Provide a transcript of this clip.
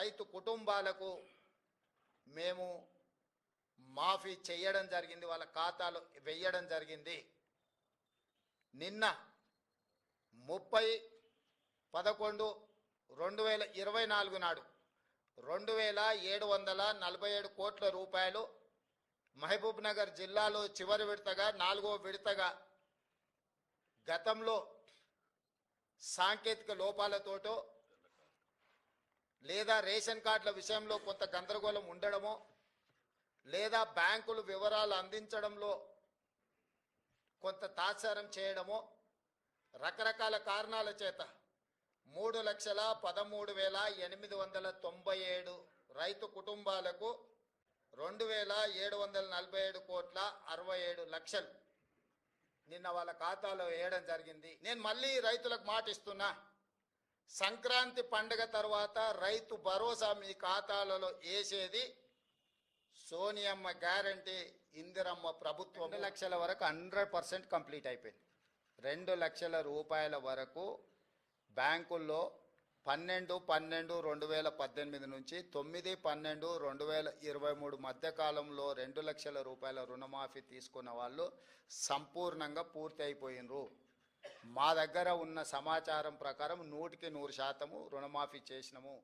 రైతు కుటుంబాలకు మేము మాఫీ చేయడం జరిగింది వాళ్ళ ఖాతాలు వెయ్యడం జరిగింది. నిన్న ముప్పై పదకొండు రెండు వేల ఇరవై నాలుగు నాడు రెండు వేల ఏడు వందల నలభై ఏడు కోట్ల రూపాయలు మహబూబ్ నగర్ జిల్లాలో చివరి విడతగా నాలుగో విడతగా గతంలో సాంకేతిక లోపాలతోటో లేదా రేషన్ కార్డుల విషయంలో కొంత గందరగోళం ఉండడమో లేదా బ్యాంకులు వివరాలు అందించడంలో కొంత తాత్సారం చేయడమో రకరకాల కారణాల చేత మూడు లక్షల పదమూడు వేల ఎనిమిది వందల తొంభై ఏడు రైతు కుటుంబాలకు రెండు వేల ఏడు వందల నలభై ఏడు కోట్ల అరవై ఏడు లక్షలు. నిన్న వాళ్ళ ఖాతాలో వేయడం జరిగింది. నేను మళ్ళీ రైతులకు మాట ఇస్తున్నా. సంక్రాంతి పండుగ తర్వాత రైతు భరోసా మీ ఖాతాలలో వేసేది సోనియమ్మ గ్యారంటీ ఇందిరమ్మ ప్రభుత్వం. రెండు లక్షల వరకు హండ్రెడ్ పర్సెంట్ కంప్లీట్ అయిపోయింది. రెండు లక్షల రూపాయల వరకు బ్యాంకుల్లో పన్నెండు పన్నెండు రెండు వేల పద్దెనిమిది నుంచి తొమ్మిది పన్నెండు రెండు వేల ఇరవై మూడు మధ్యకాలంలో రెండు లక్షల రూపాయల రుణమాఫీ తీసుకున్న వాళ్ళు సంపూర్ణంగా పూర్తి అయిపోయినరు. మా దగ్గర ఉన్న సమాచారం ప్రకారం నూటికి నూరు శాతము రుణమాఫీ చేసినాము.